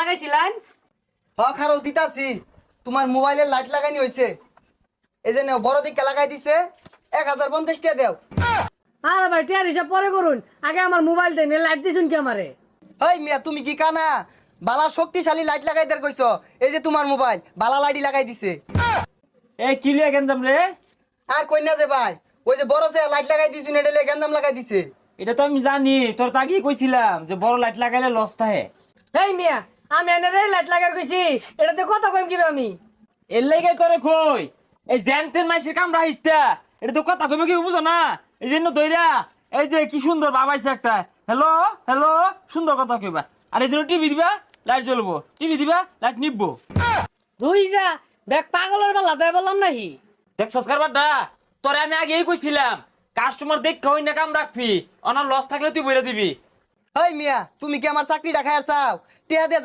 লাগাইছিলেন? হ খারো দিতাছি তোমার মোবাইলের লাইট লাগাইনি হয়েছে এই যে নেও বড় দিকে লাগাই দিছে এক হাজার পঞ্চাশ টাকা দেও। আরে ভাই টিয়ার হিসাব পরে করুন আগে আমার মোবাইল দেন লাইট দিছুন কি আমারে? হেই মিয়া তুমি কি কানা? বালা শক্তিশালী লাইট লাগাই দেয় কইছো এই যে তোমার মোবাইল বালা লাইটই লাগাই দিছে। এ কি লিয়ে গেঞ্জাম রে? আর কই না যে ভাই ওই যে বড় সে লাইট লাগাই দিছুন এটা লে গেন্দাম লাগাই দিছে। এটা তো আমি জানি তোর তো আগেই কইছিলাম যে বড় লাইট লাগাইলে লস থাকে। এই মিয়া আমি এনে রে লাইট লাগার কইছি। এটাতে কথা কইম কিবে আমি? এর লেগে করে কই? এই জ্যানতেন মাইসের কামড়া হিসটা এটা তো কথা কইবে কি বুঝো না? এই জন্য দইরা এই যে কি সুন্দর বাবাইছে একটা। হ্যালো হ্যালো সুন্দর কথা কইবা। আর এই জন্য টিভি দিবা লাইট জ্বলবো। টিভি দিবা লাইট নিববো দুই যা ব্যাগ পাগলের বেলা দেয় বললাম নাহি। দেখ সস্কার বাড্ডা তোরে আমি আগেই কইছিলাম কাস্টমার দেখ কই না কাম রাখবি অনার লস থাকলে তুই বইরা দিবি। হেই মিয়া তুমি কি আমার চাকরি দেখায় চাও? টিয়া দিয়ে যাও